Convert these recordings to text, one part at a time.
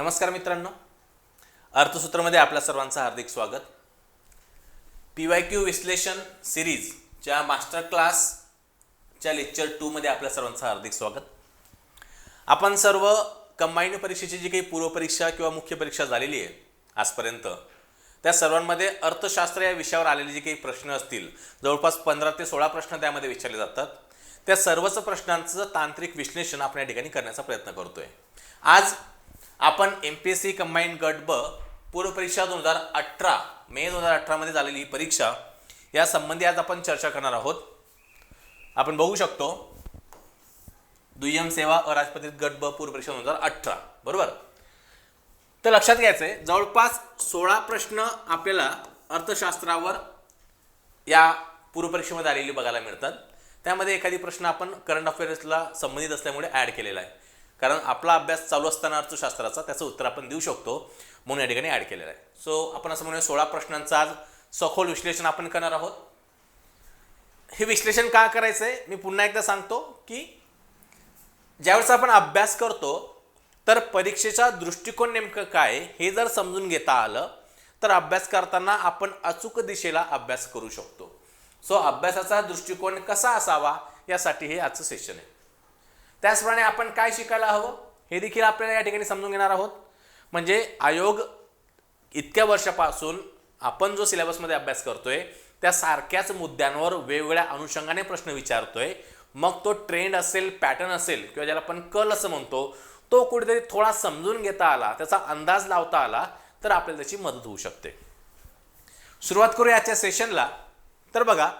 नमस्कार मित्रांनो. अर्थसूत्रामध्ये आपल्या सर्वांचं हार्दिक स्वागत. पी वाय क्यू विश्लेषण सिरीजच्या मास्टर क्लासच्या लेक्चर टूमध्ये आपल्या सर्वांचं हार्दिक स्वागत. आपण सर्व कंबाईंड परीक्षेची जी काही पूर्वपरीक्षा किंवा मुख्य परीक्षा झालेली आहे आजपर्यंत त्या सर्वांमध्ये अर्थशास्त्र या विषयावर आलेले जे काही प्रश्न असतील जवळपास पंधरा ते सोळा प्रश्न त्यामध्ये विचारले जातात. त्या सर्वच प्रश्नांचं तांत्रिक विश्लेषण आपण या ठिकाणी करण्याचा प्रयत्न करतोय. आज आपण M P S C combined गट ब पूर्वपरीक्षा दोन हजार अठरा मे दोन हजार अठरामध्ये झालेली ही परीक्षा या संबंधी आज आपण चर्चा करणार आहोत. आपण बघू शकतो दुय्यम सेवा अराजपत्रित गट ब पूर्वपरीक्षा दोन हजार अठरा बरोबर? तर लक्षात घ्यायचं आहे जवळपास सोळा प्रश्न आपल्याला अर्थशास्त्रावर या पूर्वपरीक्षेमध्ये आलेली बघायला मिळतात. त्यामध्ये एखादी प्रश्न आपण करंट अफेअर्सला संबंधित असल्यामुळे ॲड केलेला आहे. कारण आपला अभ्यास चालू असताना अर्थशास्त्राचा त्याचं उत्तर आपण देऊ शकतो म्हणून या ठिकाणी ॲड केलेलं आहे. सो आपण असं म्हणूया सोळा प्रश्नांचं आज सखोल विश्लेषण आपण करणार आहोत. हे विश्लेषण का करायचं आहे मी पुन्हा एकदा सांगतो की ज्यावेळेस आपण अभ्यास करतो तर परीक्षेचा दृष्टिकोन नेमकं काय हे जर समजून घेता आलं तर अभ्यास करताना आपण अचूक दिशेला अभ्यास करू शकतो. सो अभ्यासाचा दृष्टिकोन कसा असावा यासाठी हे आजचं सेशन आहे. त्याचप्रमाणे आपण काय शिकायला हवं? हे देखील आपल्याला या ठिकाणी समजून घेणार आहोत. म्हणजे आयोग इतक्या वर्षापासून आपण जो सिलेबसमध्ये अभ्यास करतोय त्या सारख्याच मुद्द्यांवर वेगवेगळ्या अनुषंगाने प्रश्न विचारतोय. मग तो ट्रेंड असेल पॅटर्न असेल किंवा ज्याला आपण कल असं म्हणतो तो कुठेतरी थोडा समजून घेता आला त्याचा अंदाज लावता आला तर आपल्याला त्याची मदत होऊ शकते. सुरुवात करूया आजच्या सेशनला तर बघा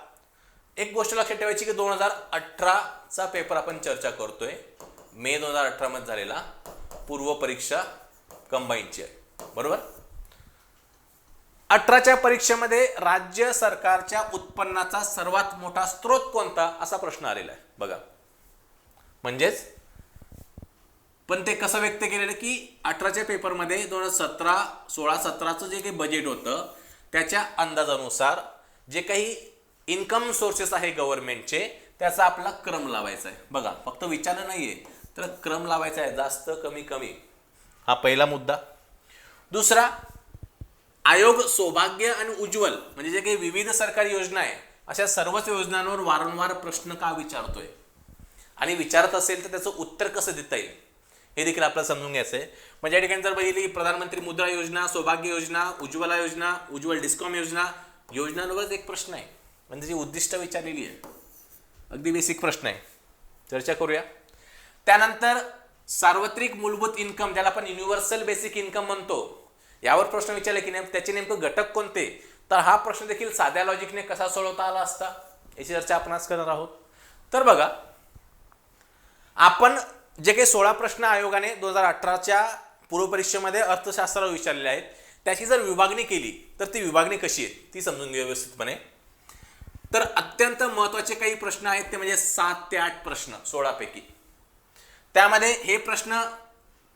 एक गोष्ट लक्षात ठेवायची की दोन हजार अठराचा पेपर आपण चर्चा करतोय. मे दोन हजार अठरामध्ये झालेला पूर्व परीक्षा कंबाईनची आहे बरोबर? अठराच्या परीक्षेमध्ये राज्य सरकारच्या उत्पन्नाचा सर्वात मोठा स्रोत कोणता असा प्रश्न आलेला आहे. बघा. म्हणजेच पण ते कसं व्यक्त केलेलं की अठराच्या पेपरमध्ये दोन हजार सतरा सोळा सतराचं जे काही बजेट होतं त्याच्या अंदाजानुसार जे काही इन्कम सोर्सेस आहे गव्हर्नमेंटचे त्याचा आपला क्रम लावायचा आहे. बघा फक्त विचारलं नाहीये तर क्रम लावायचा आहे जास्त कमी कमी. हा पहिला मुद्दा. दुसरा आयोग सौभाग्य आणि उज्ज्वल म्हणजे जे काही विविध सरकारी योजना आहे अशा सर्वच योजनांवर वारंवार प्रश्न का विचारतोय? आणि विचारत असेल तर त्याचं उत्तर कसं देता येईल? हे देखील आपल्याला समजून घ्यायचं आहे. म्हणजे या ठिकाणी जर बघितली प्रधानमंत्री मुद्रा योजना सौभाग्य योजना उज्ज्वला योजना उज्ज्वल डिस्कॉम योजना योजनांवरच एक प्रश्न आहे. म्हणजे जी उद्दिष्ट विचारलेली आहे. अगदी बेसिक प्रश्न आहे. चर्चा करूया. त्यानंतर सार्वत्रिक मूलभूत इन्कम ज्याला आपण युनिव्हर्सल बेसिक इन्कम म्हणतो यावर प्रश्न विचारले की नेम त्याचे नेमकं घटक कोणते? तर हा प्रश्न देखील साध्या लॉजिकने कसा सोडवता आला असता याची चर्चा आपण आज करणार आहोत. तर बघा आपण जे काही सोळा प्रश्न आयोगाने दोन हजार अठराच्या पूर्वपरीक्षेमध्ये अर्थशास्त्रावर विचारलेले आहेत त्याची जर विभागणी केली तर ती विभागणी कशी आहे? ती समजून घेऊ व्यवस्थितपणे. तर अत्यंत महत्त्वाचे काही प्रश्न आहेत ते म्हणजे सात ते आठ प्रश्न सोळापैकी. त्यामध्ये हे प्रश्न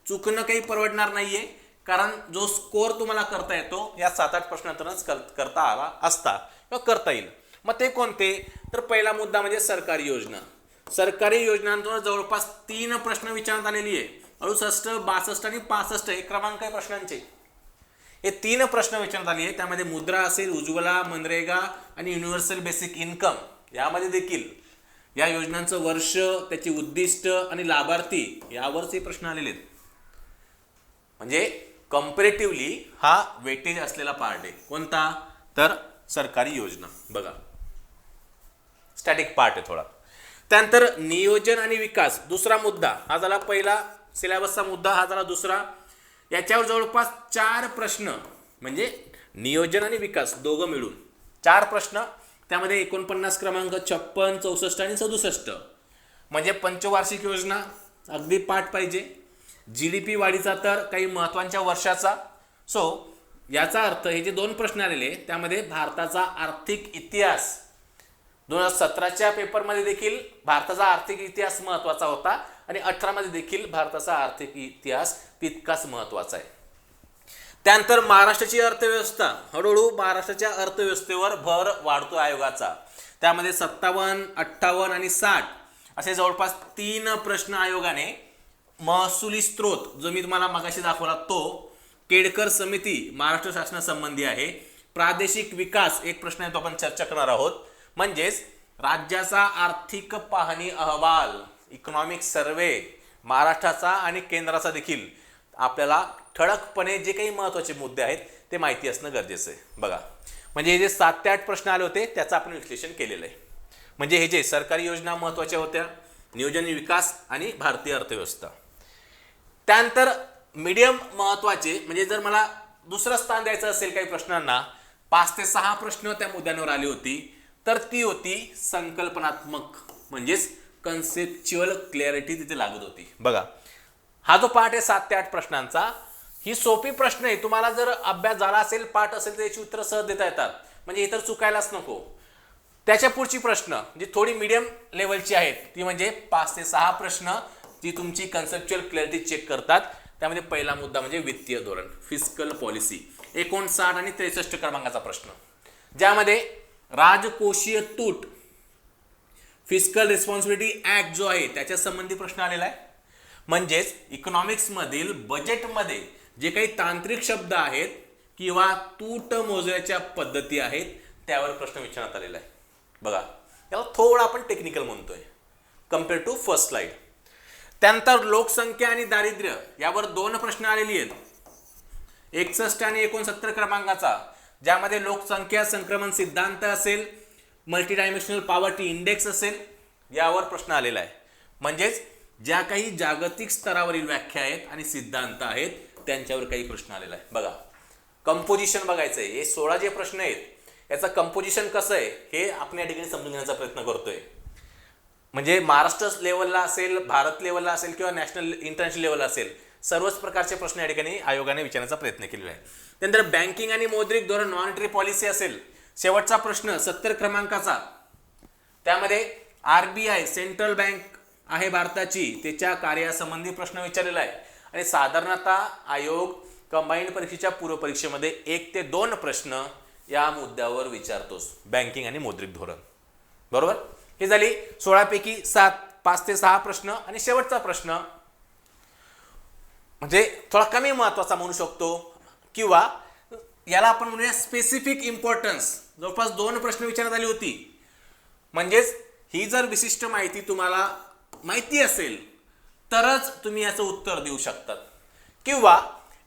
चुकणं काही परवडणार नाहीये कारण जो स्कोअर तुम्हाला करता येतो या सात आठ प्रश्नातूनच कर- करता आला असता किंवा करता येईल. मग ते कोणते? तर पहिला मुद्दा म्हणजे सरकारी योजना. सरकारी योजनांतून जवळपास तीन प्रश्न विचारण्यात आलेली आहे. अडुसष्ट बासष्ट आणि पासष्ट हे क्रमांक आहे प्रश्नांचे. हे तीन प्रश्न विचारण्यात आले आहेत. त्यामध्ये मुद्रा असेल उज्ज्वला मनरेगा आणि युनिव्हर्सल बेसिक इन्कम यामध्ये देखील या योजनांचं वर्ष त्याची उद्दिष्ट आणि लाभार्थी यावरचे प्रश्न आलेले आहेत. म्हणजे कम्पेरेटिव्हली हा वेटेज असलेला पार्ट आहे. कोणता? तर सरकारी योजना. बघा. स्टॅटिक पार्ट आहे थोडा. त्यानंतर नियोजन आणि विकास. दुसरा मुद्दा. हा झाला पहिला. सिलेबसचा मुद्दा. हा झाला दुसरा. याच्यावर जवळपास चार प्रश्न म्हणजे नियोजन आणि विकास दोघं मिळून. चार प्रश्न त्यामध्ये एकोणपन्नास क्रमांक छप्पन चौसष्ट आणि सदुसष्ट. म्हणजे पंचवार्षिक योजना अगदी पाठ पाहिजे. जी डी पी वाढीचा तर काही महत्त्वाच्या वर्षाचा. सो याचा अर्थ हे जे दोन प्रश्न आलेले त्यामध्ये भारताचा आर्थिक इतिहास. दोन हजार सतराच्या पेपरमध्ये देखील भारताचा आर्थिक इतिहास महत्त्वाचा होता. आणि अठरामध्ये देखील भारताचा आर्थिक इतिहास तितकाच महत्त्वाचा आहे. त्यानंतर महाराष्ट्राची अर्थव्यवस्था. हळूहळू महाराष्ट्राच्या अर्थव्यवस्थेवर भर वाढतो आयोगाचा. त्यामध्ये सत्तावन्न अठ्ठावन्न आणि साठ असे जवळपास तीन प्रश्न आयोगाने महसुली स्त्रोत जो मी तुम्हाला मगाशी दाखवला तो केडकर समिती महाराष्ट्र शासनासंबंधी आहे. प्रादेशिक विकास एक प्रश्न आहे तो आपण चर्चा करणार आहोत. म्हणजेच राज्याचा आर्थिक पाहणी अहवाल. इकॉनॉमिक सर्वे महाराष्ट्राचा आणि केंद्राचा देखील आपल्याला ठळकपणे जे काही महत्त्वाचे मुद्दे आहेत ते माहिती असणं गरजेचं आहे. बघा म्हणजे हे जे सात ते आठ प्रश्न आले होते त्याचं आपण विश्लेषण केलेलं आहे. म्हणजे हे जे सरकारी योजना महत्त्वाच्या होत्या नियोजन विकास आणि भारतीय अर्थव्यवस्था. त्यानंतर मीडियम महत्त्वाचे म्हणजे जर मला दुसरं स्थान द्यायचं असेल काही प्रश्नांना पाच ते सहा प्रश्न त्या मुद्द्यांवर आली होती तर ती होती संकल्पनात्मक म्हणजेच कन्सेप्च्युअल क्लॅरिटी तिथे लागत होती. बघा. हा जो पाठ आहे सात ते आठ प्रश्नांचा ही सोपी प्रश्न आहे. तुम्हाला जर अभ्यास झाला असेल पाठ असेल तर याची उत्तरं सहज देता येतात. म्हणजे इतर चुकायलाच नको. त्याच्या पुढची प्रश्न जी थोडी मिडियम लेवलची आहेत ती म्हणजे पाच ते सहा प्रश्न जी तुमची कन्सेप्च्युअल क्लॅरिटी चेक करतात. त्यामध्ये पहिला मुद्दा म्हणजे वित्तीय धोरण फिजिकल पॉलिसी एकोणसाठ आणि त्रेसष्ट क्रमांकाचा प्रश्न. ज्यामध्ये राजकोषीय तूट फिजिकल रिस्पॉन्सिबिलिटी ॲक्ट जो आहे त्याच्या संबंधी प्रश्न आलेला आहे. म्हणजेच इकॉनॉमिक्समधील बजेटमध्ये जे काही तांत्रिक शब्द आहेत किंवा तूट मोजण्याच्या पद्धती आहेत त्यावर प्रश्न विचारण्यात आलेला आहे. बघा याला थोडं आपण टेक्निकल म्हणतोय. कंपेअर टू फर्स्ट स्लाइड त्यानंतर लोकसंख्या आणि दारिद्र्य यावर दोन प्रश्न आलेली आहेत. एकसष्ट आणि एकोणसत्तर क्रमांकाचा ज्यामध्ये लोकसंख्या संक्रमण सिद्धांत असेल मल्टी डायमेन्शनल पॉवर्टी इंडेक्स असेल यावर प्रश्न आलेला आहे. म्हणजेच ज्या काही जागतिक स्तरावरील व्याख्या आहेत आणि सिद्धांत आहेत त्यांच्यावर काही प्रश्न आलेला आहे. बघा कंपोजिशन बघायचं आहे हे सोळा जे प्रश्न आहेत याचं कंपोजिशन कसं आहे हे आपण या ठिकाणी समजून घेण्याचा प्रयत्न करतोय. म्हणजे महाराष्ट्र लेवलला असेल भारत लेवलला असेल किंवा नॅशनल इंटरनॅशनल लेवलला असेल सर्वच प्रकारचे प्रश्न या ठिकाणी आयोगाने विचारण्याचा प्रयत्न केलेला आहे. त्यानंतर बँकिंग आणि मौद्रिक धोरण मॉनिटरी पॉलिसी असेल शेवटचा प्रश्न सत्तर क्रमांकाचा. त्यामध्ये R B I central bank आहे भारताची. त्याच्या कार्यासंबंधी प्रश्न विचारलेला आहे. आणि साधारणतः आयोग कंबाईंड परीक्षेच्या पूर्वपरीक्षेमध्ये एक ते दोन प्रश्न या मुद्द्यावर विचारतोस. बँकिंग आणि मौद्रिक धोरण. बरोबर? ही झाली सोळापैकी सात पाच ते सहा प्रश्न आणि शेवटचा प्रश्न. म्हणजे थोडा कमी महत्त्वाचा म्हणू शकतो. किंवा याला आपण म्हणूया स्पेसिफिक इम्पॉर्टन्स जवळपास दोन प्रश्न विचारण्यात आली होती. म्हणजेच ही जर विशिष्ट माहिती तुम्हाला माहिती असेल तरच तुम्ही याचं उत्तर देऊ शकतात. किंवा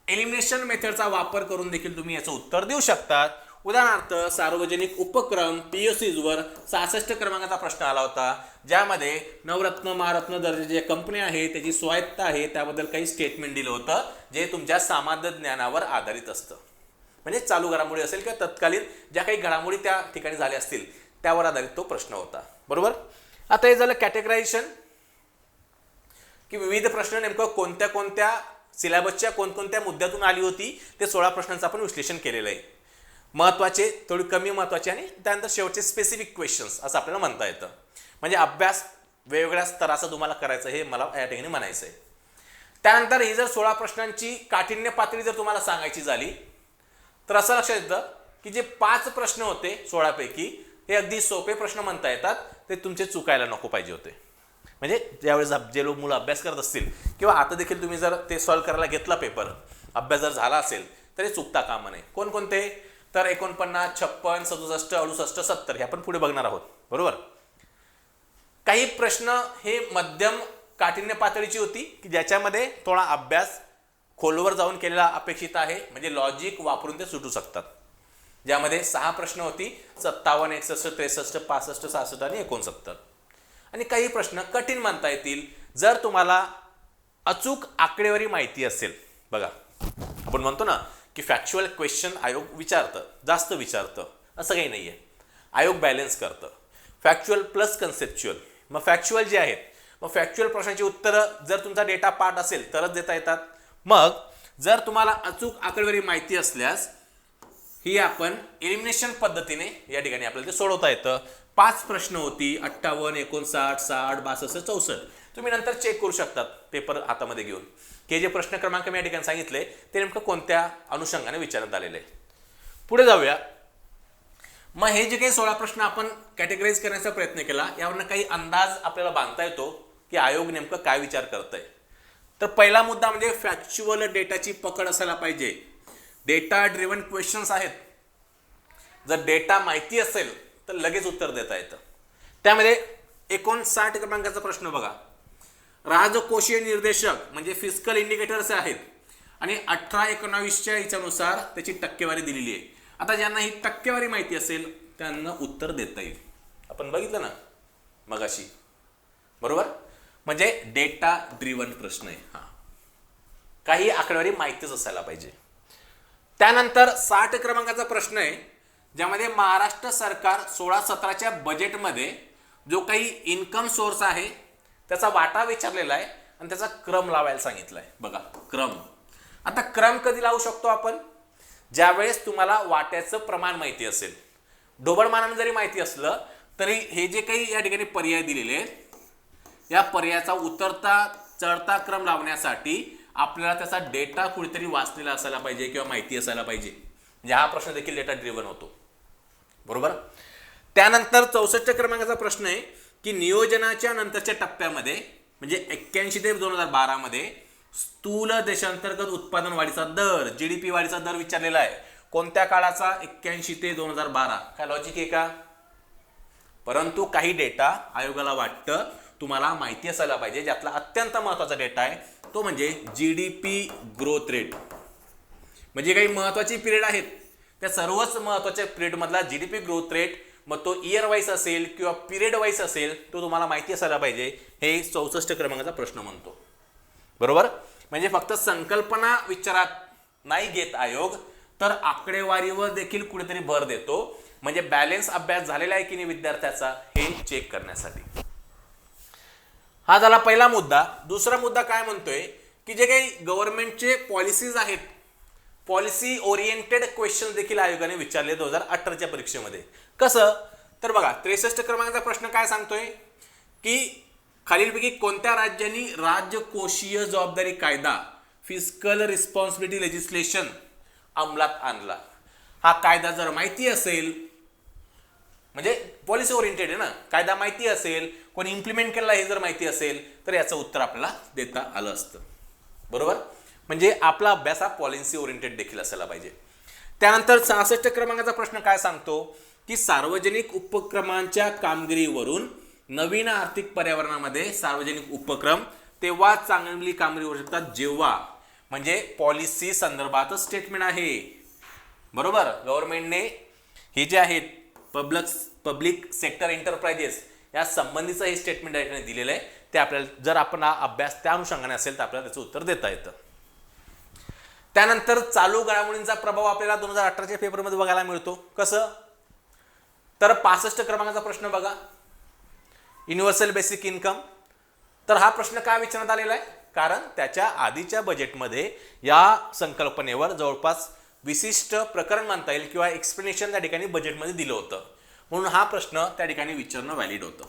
एलिमिनेशन मेथडचा वापर करून देखील तुम्ही याचं उत्तर देऊ शकतात. उदाहरणार्थ सार्वजनिक उपक्रम पी एस वर सहासष्ट क्रमांकाचा प्रश्न आला होता. ज्यामध्ये नवरत्न महारत्न दर्जाची ज्या कंपनी आहे त्याची स्वायत्त आहे त्याबद्दल काही स्टेटमेंट दिलं होतं जे तुमच्या सामान्य ज्ञानावर आधारित असतं. म्हणजे चालू घडामोडी असेल किंवा तत्कालीन ज्या काही घडामोडी त्या ठिकाणी झाल्या असतील त्यावर आधारित तो प्रश्न होता. बरोबर? आता हे झालं कॅटेगरायझेशन की विविध प्रश्न नेमकं कोणत्या कोणत्या सिलेबसच्या कोणकोणत्या मुद्द्यातून आली होती ते सोळा प्रश्नांचं आपण विश्लेषण केलेलं आहे. महत्त्वाचे थोडी कमी महत्त्वाचे आणि त्यानंतर शेवटचे स्पेसिफिक क्वेश्चन्स असं आपल्याला म्हणता येतं. म्हणजे अभ्यास वेगवेगळ्या स्तराचा तुम्हाला करायचं हे मला या ठिकाणी म्हणायचं आहे त्यानंतर ही जर सोळा प्रश्नांची काठिण्य पातळी जर तुम्हाला सांगायची झाली तर असं लक्षात येतं की जे पाच प्रश्न होते सोळापैकी हे अगदी सोपे प्रश्न म्हणता येतात. ते तुमचे चुकायला नको पाहिजे होते. म्हणजे ज्यावेळेस जे लोक मुलं अभ्यास करत असतील किंवा आता देखील तुम्ही जर ते सॉल्व्ह करायला घेतला पेपर अभ्यास जर झाला असेल तरी चुकता कामा नये. कोणकोणते? तर एकोणपन्नास छप्पन सदुसष्ट अडुसष्ट सत्तर हे आपण पुढे बघणार आहोत. बरोबर? काही प्रश्न हे मध्यम काठिण्य पातळीची होती की ज्याच्यामध्ये थोडा अभ्यास खोलवर जाऊन केलेला अपेक्षित आहे. म्हणजे लॉजिक वापरून ते सुटू शकतात. ज्यामध्ये सहा प्रश्न होती सत्तावन्न एकसष्ट त्रेसष्ट पासष्ट सहासष्ट आणि एकोणसत्तर. आणि काही प्रश्न कठीण मानता येतील. जर तुम्हाला अचूक आकडेवारी माहिती असेल बघा आपण म्हणतो ना की फॅक्च्युअल क्वेश्चन आयोग विचारतं जास्त विचारतं असं काही नाही आहे आयोग बॅलन्स करतं. फॅक्च्युअल प्लस कन्सेप्च्युअल मग फॅक्च्युअल जे आहेत मग फॅक्च्युअल प्रश्नांची उत्तरं जर तुमचा डेटा पार्ट असेल तरच देता येतात. मग जर तुम्हाला अचूक आकडेवारी माहिती असल्यास ही आपण एलिमिनेशन पद्धतीने या ठिकाणी आपल्याला ते सोडवता येतं. पाच प्रश्न होती अठ्ठावन्न एकोणसाठ साठ बासष्ट चौसष्ट. तुम्ही नंतर चेक करू शकतात पेपर हातामध्ये घेऊन. की हे जे प्रश्न क्रमांक मी या ठिकाणी सांगितले ते नेमकं कोणत्या अनुषंगाने विचारण्यात आलेले? आहे पुढे जाऊया. मग हे जे काही सोळा प्रश्न आपण कॅटेगराईज करण्याचा प्रयत्न केला यावरनं काही अंदाज आपल्याला बांधता येतो की आयोग नेमकं काय विचार करत आहे तर पहिला मुद्दा म्हणजे फॅक्च्युअल डेटाची पकड असायला पाहिजे. डेटा ड्रिव्हन क्वेश्चन्स आहेत. जर डेटा माहिती असेल तर लगेच उत्तर देता येतं. त्यामध्ये एकोणसाठ क्रमांकाचा प्रश्न बघा. राजकोषीय निर्देशक म्हणजे फिजिकल इंडिकेटर्स आहेत. आणि अठरा एकोणावीसच्या याच्यानुसार त्याची टक्केवारी दिलेली आहे. आता ज्यांना ही टक्केवारी माहिती असेल त्यांना उत्तर देता येईल. आपण बघितलं ना? मगाशी. बरोबर? म्हणजे डेटा ड्रिव्हन प्रश्न आहे हा. काही आकडेवारी माहितीच असायला पाहिजे. त्यानंतर साठ क्रमांकाचा प्रश्न आहे ज्यामध्ये महाराष्ट्र सरकार सोळा सतराच्या बजेटमध्ये जो काही इन्कम सोर्स आहे त्याचा वाटा विचारलेला आहे आणि त्याचा क्रम लावायला सांगितला आहे बघा क्रम. आता क्रम कधी लावू शकतो आपण? ज्यावेळेस तुम्हाला वाट्याचं प्रमाण माहिती असेल. ढोबळमानानं जरी माहिती असलं तरी हे जे काही या ठिकाणी पर्याय दिलेले आहेत या पर्यायाचा उतरता चढता क्रम लावण्यासाठी आपल्याला त्याचा डेटा कुठेतरी वाचलेला असायला पाहिजे किंवा माहिती असायला पाहिजे. म्हणजे हा प्रश्न देखील डेटा ड्रिव्हन होतो. बरोबर? त्यानंतर चौसष्ट क्रमांकाचा प्रश्न आहे की नियोजनाच्या नंतरच्या टप्प्यामध्ये म्हणजे एक्क्याऐंशी ते दोन हजार बारामध्ये स्थूल देशांतर्गत उत्पादन वाढीचा दर जी डी पी वाढीचा दर विचारलेला आहे. कोणत्या काळाचा? एक्क्याऐंशी ते दोन हजार बारा. काय लॉजिक आहे का? परंतु काही डेटा आयोगाला वाटतं तुम्हाला माहिती असायला पाहिजे ज्यातला अत्यंत महत्त्वाचा डेटा आहे तो म्हणजे G D P growth rate म्हणजे काही महत्त्वाची पिरियड आहेत. त्या सर्वच महत्त्वाच्या पिरियडमधला G D P growth rate मग तो इयर वाईज असेल किंवा पिरियड वाईज असेल तो तुम्हाला माहिती असायला पाहिजे हे चौसष्ट क्रमांकाचा प्रश्न म्हणतो. बरोबर? म्हणजे फक्त संकल्पना विचारात नाही घेत आयोग तर आकडेवारीवर देखील कुठेतरी भर देतो. म्हणजे बॅलेन्स अभ्यास झालेला आहे की नाही विद्यार्थ्याचा हे चेक करण्यासाठी. हा झाला पहिला मुद्दा. दुसरा मुद्दा काय म्हणतोय? की जे काही गव्हर्नमेंटचे पॉलिसीज आहेत पॉलिसी ओरिएंटेड क्वेश्चन देखील आयोगाने विचारले दोन हजार अठराच्या परीक्षेमध्ये. कसं? तर बघा त्रेसष्ट क्रमांकाचा प्रश्न काय सांगतोय? की खालीलपैकी कोणत्या राज्यांनी राज्यकोषीय जबाबदारी कायदा फिजिकल रिस्पॉन्सिबिलिटी लेजिस्लेशन अंमलात आणला? हा कायदा जर माहिती असेल म्हणजे पॉलिसी ओरिएंटेड आहे ना. कायदा माहिती असेल कोणी इम्प्लिमेंट केला हे जर माहिती असेल तर याचं उत्तर आपल्याला देता आलं असतं. बरोबर? म्हणजे आपला अभ्यास हा पॉलिसी ओरिएंटेड देखील असायला पाहिजे. त्यानंतर सहासष्ट क्रमांकाचा प्रश्न काय सांगतो? की सार्वजनिक उपक्रमांच्या कामगिरीवरून नवीन आर्थिक पर्यावरणामध्ये सार्वजनिक उपक्रम तेव्हा चांगली कामगिरी होऊ शकतात. जेव्हा? म्हणजे पॉलिसी संदर्भात स्टेटमेंट आहे. बरोबर? गव्हर्नमेंटने हे जे आहेत पब्लिक पब्लिक सेक्टर एंटरप्राइजेस या संबंधीचं हे स्टेटमेंट या ठिकाणी दिलेलं आहे. ते आपल्याला जर आपण हा अभ्यास त्या अनुषंगाने असेल तर आपल्याला त्याचं उत्तर देता येतं. त्यानंतर चालू घडामोडींचा प्रभाव आपल्याला दोन हजार अठराच्या पेपरमध्ये बघायला मिळतो. कसं? तर पासष्ट क्रमांकाचा प्रश्न बघा. युनिव्हर्सल बेसिक इन्कम तर हा प्रश्न का विचारण्यात आलेला आहे? कारण त्याच्या आधीच्या बजेटमध्ये या संकल्पनेवर जवळपास विशिष्ट प्रकरण मानता येईल किंवा एक्सप्लेनेशन त्या ठिकाणी बजेटमध्ये दिलं होतं. म्हणून हा प्रश्न त्या ठिकाणी विचारणं व्हॅलिड होतं.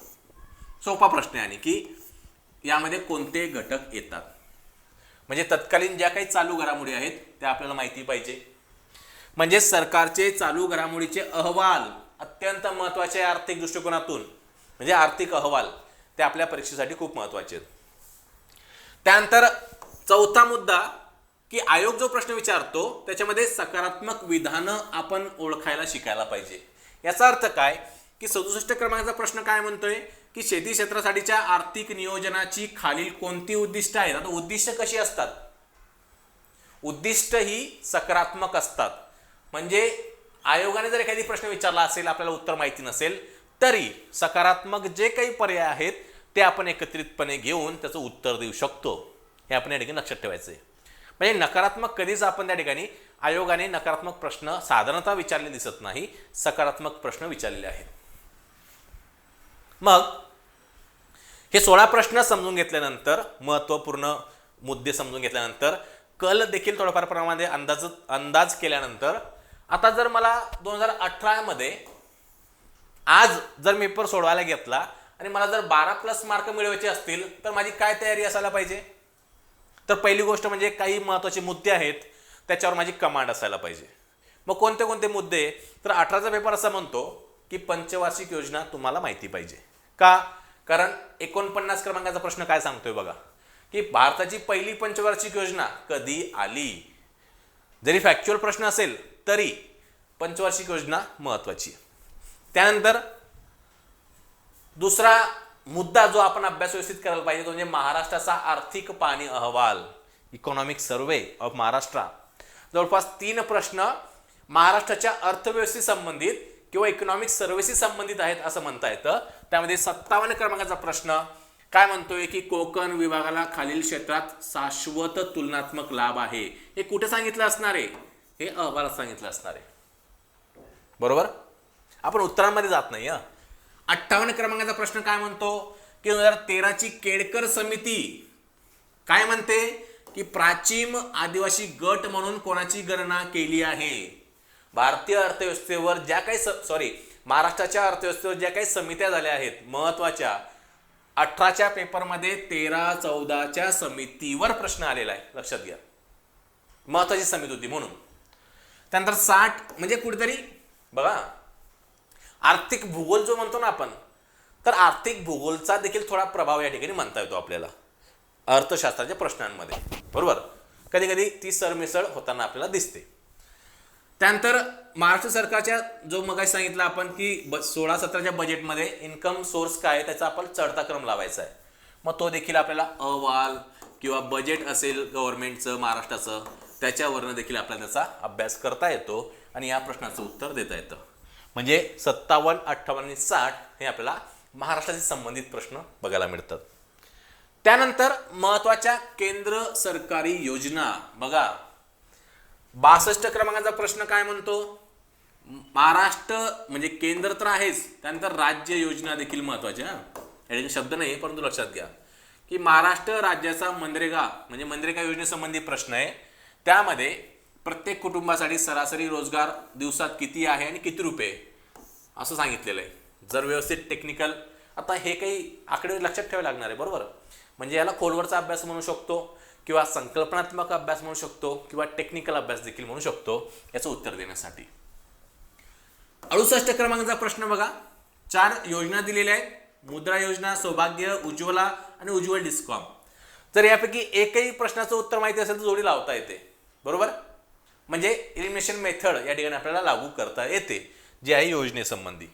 सोपा प्रश्न आहे आणि की यामध्ये कोणते घटक येतात? म्हणजे तत्कालीन ज्या काही चालू घडामोडी आहेत त्या आपल्याला माहिती पाहिजे. म्हणजे सरकारचे चालू घडामोडीचे अहवाल अत्यंत महत्त्वाचे आहे आर्थिक दृष्टिकोनातून. म्हणजे आर्थिक अहवाल ते आपल्या परीक्षेसाठी खूप महत्त्वाचे आहेत. त्यानंतर चौथा मुद्दा की आयोग जो प्रश्न विचारतो त्याच्यामध्ये सकारात्मक विधानं आपण ओळखायला शिकायला पाहिजे. याचा अर्थ काय? की सदुसष्ट क्रमांकाचा प्रश्न काय म्हणतोय? की शेती क्षेत्रासाठीच्या आर्थिक नियोजनाची खालील कोणती उद्दिष्ट आहेत? आता उद्दिष्ट कशी असतात? उद्दिष्ट ही सकारात्मक असतात. म्हणजे आयोगाने जर एखादी प्रश्न विचारला असेल आपल्याला उत्तर माहिती नसेल तरी सकारात्मक जे काही पर्याय आहेत ते आपण एकत्रितपणे घेऊन त्याचं उत्तर देऊ शकतो. हे आपण या ठिकाणी लक्षात ठेवायचं आहे म्हणजे नकारात्मक कधीच आपण त्या ठिकाणी आयोगाने नकारात्मक प्रश्न साधारणतः विचारले दिसत नाही सकारात्मक प्रश्न विचारलेले आहेत. मग हे सोळा प्रश्न समजून घेतल्यानंतर महत्त्वपूर्ण मुद्दे समजून घेतल्यानंतर कल देखील थोड्याफार प्रमाणामध्ये अंदाज अंदाज केल्यानंतर आता जर मला दोन हजार अठरामध्ये आज जर मी पेपर सोडवायला घेतला आणि मला जर बारा प्लस मार्क मिळवायचे असतील तर माझी काय तयारी असायला पाहिजे? तर पहिली गोष्ट म्हणजे काही महत्त्वाचे मुद्दे आहेत त्याच्यावर माझी कमांड असायला पाहिजे. मग कोणते कोणते मुद्दे? तर अठराचा पेपर असा म्हणतो की पंचवार्षिक योजना तुम्हाला माहिती पाहिजे. का? कारण एकोणपन्नास क्रमांकाचा प्रश्न काय सांगतोय बघा? की भारताची पहिली पंचवार्षिक योजना कधी आली? जरी फॅक्च्युअल प्रश्न असेल तरी पंचवार्षिक योजना महत्वाची त्यानंतर दुसरा मुद्दा जो आपण अभ्यास व्यवस्थित करायला पाहिजे तो म्हणजे महाराष्ट्राचा आर्थिक पाणी अहवाल इकॉनॉमिक सर्वे ऑफ महाराष्ट्र. जवळपास तीन प्रश्न महाराष्ट्राच्या अर्थव्यवस्थे संबंधित किंवा इकॉनॉमिक सर्व्हिसेस संबंधित आहेत असं म्हणता येतं. त्यामध्ये सत्तावन्न क्रमांकाचा प्रश्न काय म्हणतोय की कोकण विभागाला खालील क्षेत्रात शाश्वत तुलनात्मक लाभ आहे? हे कुठे सांगितलं असणार आहे? हे अहवालात सांगितलं असणार आहे. बरोबर? आपण उत्तरांमध्ये जात नाही अठ्ठावन्न क्रमांकाचा प्रश्न काय म्हणतो? की दोन हजार तेराची केडकर समिती काय म्हणते? की प्राचीन आदिवासी गट म्हणून कोणाची गणना केली आहे? भारतीय अर्थव्यवस्थेवर ज्या काही सॉरी महाराष्ट्राच्या अर्थव्यवस्थेवर ज्या काही समित्या झाल्या आहेत महत्त्वाच्या अठराच्या पेपरमध्ये तेरा चौदाच्या समितीवर प्रश्न आलेला आहे. लक्षात घ्या. महत्वाची समिती होती म्हणून. त्यानंतर साठ म्हणजे कुठेतरी बघा आर्थिक भूगोल जो म्हणतो ना आपण तर आर्थिक भूगोलचा देखील थोडा प्रभाव या ठिकाणी म्हणता येतो आपल्याला अर्थशास्त्राच्या प्रश्नांमध्ये. बरोबर? कधी कधी ती सरमिसळ होताना आपल्याला दिसते. त्यानंतर महाराष्ट्र सरकारच्या जो मग सांगितलं आपण की ब सोळा सतराच्या बजेटमध्ये इन्कम सोर्स काय आहे त्याचा आपण चढता क्रम लावायचा आहे. मग तो देखील आपल्याला अहवाल किंवा बजेट असेल गव्हर्नमेंटचं महाराष्ट्राचं त्याच्यावरनं देखील आपल्याला त्याचा अभ्यास करता येतो आणि या प्रश्नाचं उत्तर देता येतं. म्हणजे सत्तावन्न अठ्ठावन्न आणि साठ हे आपल्याला महाराष्ट्राशी संबंधित प्रश्न बघायला मिळतात. त्यानंतर महत्त्वाच्या केंद्र सरकारी योजना. बघा बासष्ट क्रमांकाचा प्रश्न काय म्हणतो? महाराष्ट्र म्हणजे केंद्र तर आहेच त्यानंतर राज्य योजना देखील महत्त्वाच्या शब्द नाही परंतु लक्षात घ्या की महाराष्ट्र राज्याचा मनरेगा म्हणजे मनरेगा योजनेसंबंधी प्रश्न आहे. त्यामध्ये प्रत्येक कुटुंबासाठी सरासरी रोजगार दिवसात किती आहे आणि किती रुपये? असं सांगितलेलं आहे. जर व्यवस्थित टेक्निकल आता हे काही आकडे लक्षात ठेवावे लागणार आहे बरोबर? म्हणजे याला खोलवरचा अभ्यास म्हणू शकतो किंवा संकल्पनात्मक अभ्यास म्हणू शकतो किंवा टेक्निकल अभ्यास देखील म्हणू शकतो याचं उत्तर देण्यासाठी. अडुसष्ट क्रमांकाचा प्रश्न बघा. चार योजना दिलेल्या आहेत. मुद्रा योजना सौभाग्य उज्ज्वला आणि उज्ज्वल डिस्कॉम जर यापैकी एकही प्रश्नाचं उत्तर माहिती असेल तर जोडी लावता येते. बरोबर? म्हणजे इलिमिनेशन मेथड या ठिकाणी आपल्याला लागू करता येते जे आहे योजनेसंबंधी.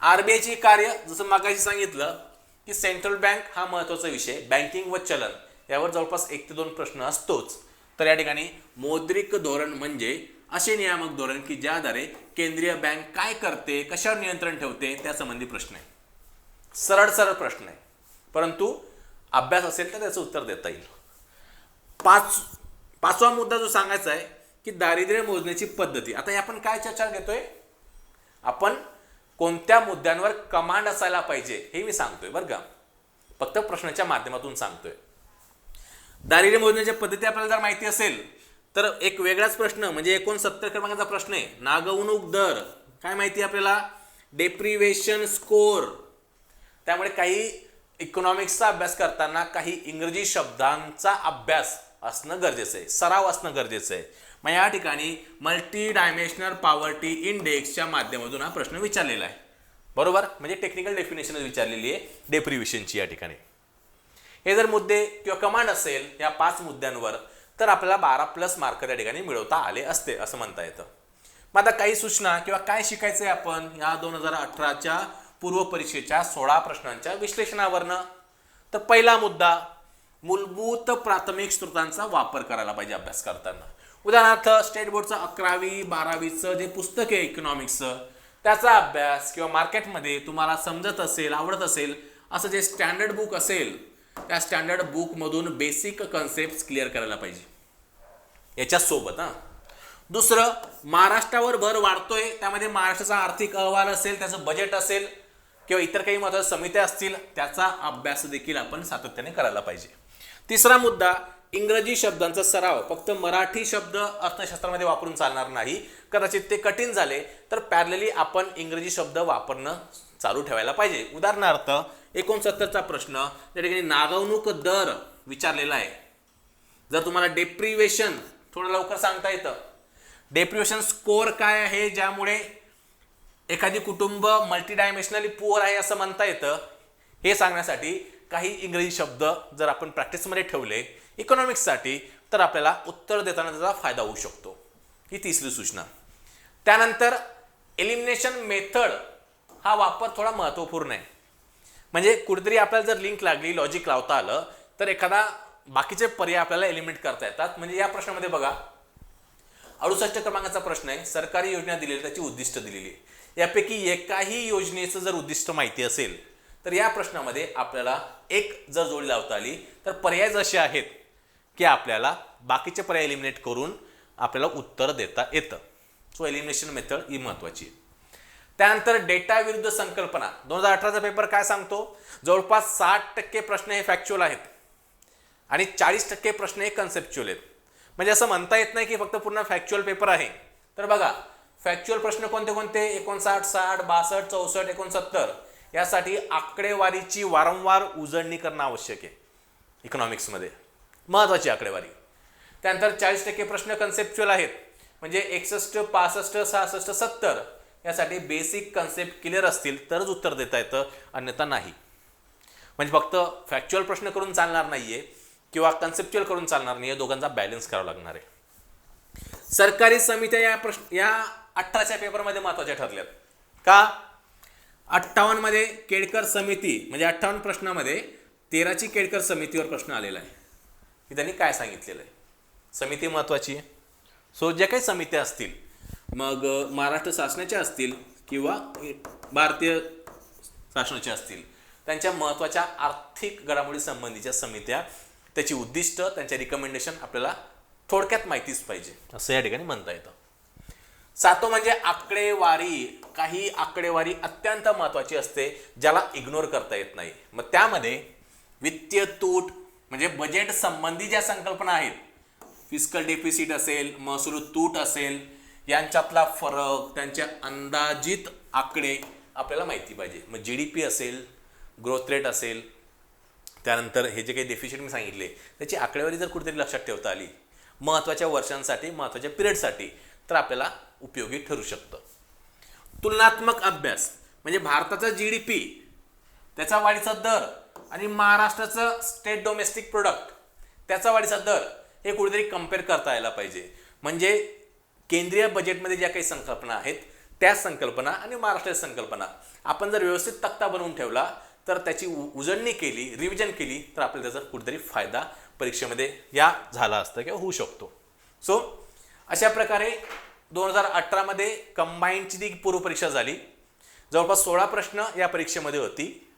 आरबीआयची कार्य जसं मागाशी सांगितलं की सेंट्रल बँक हा महत्त्वाचा विषय बँकिंग व चलन यावर जवळपास एक ते दोन प्रश्न असतोच. तर या ठिकाणी मौद्रिक धोरण म्हणजे असे नियामक धोरण की ज्याद्वारे केंद्रीय बँक काय करते कशावर नियंत्रण ठेवते त्यासंबंधी प्रश्न आहे. सरळ सरळ प्रश्न आहे. परंतु अभ्यास असेल तर त्याचं उत्तर देता येईल. पाच पाचवा मुद्दा जो सांगायचा आहे की दारिद्र्य मोजण्याची पद्धती. आता आपण काय चर्चा घेतोय? आपण कोणत्या मुद्द्यांवर कमांड असायला पाहिजे हे मी सांगतोय बरं का? फक्त प्रश्नाच्या माध्यमातून सांगतोय. दारिद्र्य मोजण्याच्या पद्धती आपल्याला जर माहिती असेल तर एक वेगळाच प्रश्न म्हणजे एकोणसत्तर क्रमांकाचा प्रश्न आहे. नागवणूक दर. काय माहिती आहे आपल्याला? डेप्रिवेशन स्कोर त्यामुळे काही इकॉनॉमिक्सचा अभ्यास करताना काही इंग्रजी शब्दांचा अभ्यास असणं गरजेचं आहे. सराव असणं गरजेचं आहे. मग या ठिकाणी मल्टी डायमेन्शनल पॉवर्टी इंडेक्सच्या माध्यमातून हा प्रश्न विचारलेला आहे. बरोबर? म्हणजे टेक्निकल डेफिनेशन विचारलेली आहे डेप्रिव्हिशनची या ठिकाणी. हे जर मुद्दे किंवा कमांड असेल या पाच मुद्द्यांवर तर आपल्याला बारा प्लस मार्क त्या ठिकाणी मिळवता आले असते असं म्हणता येतं. मग आता काही सूचना किंवा काय शिकायचं आहे आपण या दोन हजार अठराच्या पूर्व परीक्षेच्या सोळा प्रश्नांच्या विश्लेषणावरनं? तर पहिला मुद्दा मूलभूत प्राथमिक स्रोतांचा वापर करायला पाहिजे अभ्यास करताना. उदाहरणार्थ स्टेट बोर्डचं अकरावी बारावीचं जे पुस्तक आहे इकॉनॉमिक्सचं त्याचा अभ्यास किंवा मार्केटमध्ये तुम्हाला समजत असेल आवडत असेल असं जे स्टँडर्ड बुक असेल त्या स्टँडर्ड बुकमधून बेसिक कन्सेप्ट क्लिअर करायला पाहिजे. याच्यासोबत हां. दुसरं महाराष्ट्रावर भर वाढतोय त्यामध्ये महाराष्ट्राचा आर्थिक अहवाल असेल त्याचं बजेट असेल किंवा इतर काही महत्त्वाच्या समित्या असतील त्याचा अभ्यास देखील आपण सातत्याने करायला पाहिजे. तिसरा मुद्दा इंग्रजी शब्दांचा सराव. फक्त मराठी शब्द अर्थशास्त्रामध्ये वापरून चालणार नाही. कदाचित ते कठीण झाले तर पॅरलेली आपण इंग्रजी शब्द वापरणं चालू ठेवायला पाहिजे. उदाहरणार्थ एकोणसत्तरचा प्रश्न त्या ठिकाणी नागवणूक दर विचारलेला आहे. जर तुम्हाला डेप्रिवेशन थोडं लवकर सांगता येतं. डेप्रिवेशन स्कोअर काय आहे ज्यामुळे एखादी कुटुंब मल्टीडायमेन्शनली पुअर आहे असं म्हणता येतं हे सांगण्यासाठी काही इंग्रजी शब्द जर आपण प्रॅक्टिसमध्ये ठेवले इकॉनॉमिक्ससाठी तर आपल्याला उत्तर देताना त्याचा फायदा होऊ शकतो. ही तिसरी सूचना. त्यानंतर एलिमिनेशन मेथड हा वापर थोडा महत्त्वपूर्ण आहे. म्हणजे कुठेतरी आपल्याला जर लिंक लागली लॉजिक लावता आलं तर एखादा बाकीचे पर्याय आपल्याला एलिमिनेट करता येतात. म्हणजे या प्रश्नामध्ये बघा अडुसष्ट क्रमांकाचा प्रश्न आहे. सरकारी योजना दिलेली त्याची उद्दिष्ट दिलेली आहे. यापैकी एकाही योजनेचं जर उद्दिष्ट माहिती असेल तर या प्रश्नामध्ये आपल्याला एक जर जोडी लावता आली तर पर्याय जसे आहेत की आपल्याला बाकीचे पर्याय एलिमिनेट करून आपल्याला उत्तर देता येतं. सो एलिमिनेशन मेथड ही महत्त्वाची आहे. त्यानंतर डेटा विरुद्ध संकल्पना. दोन हजार अठराचा पेपर काय सांगतो? जवळपास साठ टक्के प्रश्न हे फॅक्च्युअल आहेत. आणि चाळीस टक्के प्रश्न हे कन्सेप्च्युअल आहेत. म्हणजे असं म्हणता येत नाही की फक्त पूर्ण फॅक्च्युअल पेपर आहे. तर बघा फॅक्च्युअल प्रश्न कोणते कोणते? एकोणसाठ साठ बासष्ट चौसष्ट एकोणसत्तर. यासाठी आकडेवारीची वारंवार उजळणी करणं आवश्यक आहे इकॉनॉमिक्समध्ये महत्त्वाची आकडेवारी. त्यानंतर चाळीस टक्के प्रश्न कन्सेप्च्युअल आहेत. म्हणजे एकसष्ट पासष्ट सहासष्ट सत्तर यासाठी बेसिक कन्सेप्ट क्लिअर असतील तरच उत्तर देता येतं अन्यथा नाही. म्हणजे फक्त फॅक्च्युअल प्रश्न करून चालणार नाहीये. किंवा कन्सेप्च्युअल करून चालणार नाहीये दोघांचा बॅलन्स करावा लागणार आहे. सरकारी समित्या या प्रश्न या अठराच्या पेपरमध्ये महत्त्वाच्या ठरल्यात. का? अठ्ठावन्नमध्ये केडकर समिती म्हणजे अठ्ठावन्न प्रश्नामध्ये तेराची केडकर समितीवर प्रश्न आलेला आहे. की त्यांनी काय सांगितलेलं आहे? समिती महत्त्वाची आहे. सो ज्या काही समित्या असतील मग महाराष्ट्र शासनाच्या असतील किंवा भारतीय शासनाच्या असतील त्यांच्या महत्त्वाच्या आर्थिक घडामोडी संबंधीच्या समित्या त्याची उद्दिष्ट त्यांच्या रिकमेंडेशन आपल्याला थोडक्यात माहितीच पाहिजे. असं या ठिकाणी म्हणता येतं. सातो म्हणजे आकडेवारी. काही आकडेवारी अत्यंत महत्त्वाची असते ज्याला इग्नोर करता येत नाही. मग त्यामध्ये वित्तीय तूट म्हणजे बजेट संबंधी ज्या संकल्पना आहेत फिजिकल डेफिसिट असेल महसूल तूट असेल यांच्यातला फरक त्यांचे अंदाजित आकडे आपल्याला माहिती पाहिजे. मग जी डी पी असेल ग्रोथ रेट असेल त्यानंतर हे जे काही डेफिशिट मी सांगितले त्याची आकडेवारी जर कुठेतरी लक्षात ठेवता आली महत्त्वाच्या वर्षांसाठी महत्त्वाच्या पिरियडसाठी तर आपल्याला उपयोगी ठरू शकतं. तुलनात्मक अभ्यास म्हणजे भारताचा जी डी पी त्याचा वाढीचा दर आणि महाराष्ट्राचं स्टेट डोमेस्टिक प्रोडक्ट त्याचा वाढीचा दर हे कुठेतरी कंपेअर करता यायला पाहिजे. म्हणजे केंद्रीय बजेटमध्ये ज्या काही संकल्पना आहेत त्या संकल्पना आणि महाराष्ट्राच्या संकल्पना आपण जर व्यवस्थित तक्ता बनवून ठेवला तर त्याची उ- उजळणी केली रिव्हिजन केली तर आपल्याला त्याचा कुठेतरी फायदा परीक्षेमध्ये या झाला असतं किंवा होऊ शकतो. सो अशा प्रकारे दोन हजार अठरामध्ये कंबाईनची ती पूर्वपरीक्षा झाली जवळपास सोळा प्रश्न या परीक्षेमध्ये होती.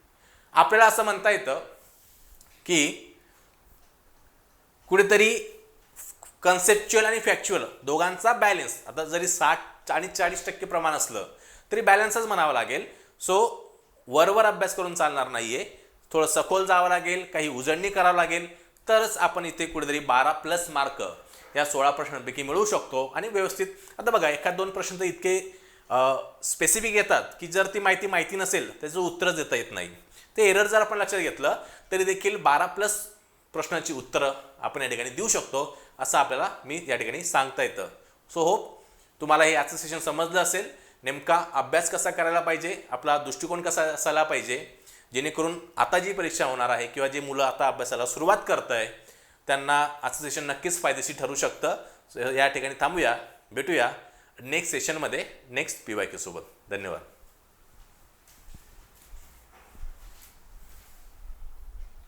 आपल्याला असं म्हणता येतं की कुठेतरी कन्सेप्च्युअल आणि फॅक्च्युअल दोघांचा बॅलन्स आता जरी साठ आणि चाळीस टक्के प्रमाण असलं तरी बॅलन्सच म्हणावं लागेल. सो वरवर अभ्यास करून चालणार नाही आहे थोडं सखोल जावं लागेल काही उजळणी करावं लागेल. तरच आपण इथे कुठेतरी बारा प्लस मार्क या सोळा प्रश्नांपैकी मिळवू शकतो. आणि व्यवस्थित आता बघा एखाद दोन प्रश्न तर इतके स्पेसिफिक येतात की जर ती माहिती माहिती नसेल त्याचं उत्तरच देता येत नाही. ते एरर जर आपण लक्षात घेतलं तरी देखील बारा प्लस प्रश्नाची उत्तरं आपण या ठिकाणी देऊ शकतो असं आपल्याला मी या ठिकाणी सांगता येतं. सो होप तुम्हाला हे आजचं सेशन समजलं असेल. नेमका अभ्यास कसा करायला पाहिजे? आपला दृष्टिकोन कसा असायला पाहिजे? जेणेकरून आता जी परीक्षा होणार आहे किंवा जे मुलं आता अभ्यासाला सुरुवात करत आहे त्यांना आजचं सेशन नक्कीच फायदेशीर ठरू शकतं. या ठिकाणी थांबूया भेटूया नेक्स्ट सेशनमध्ये नेक्स्ट पी वाय सोबत. धन्यवाद.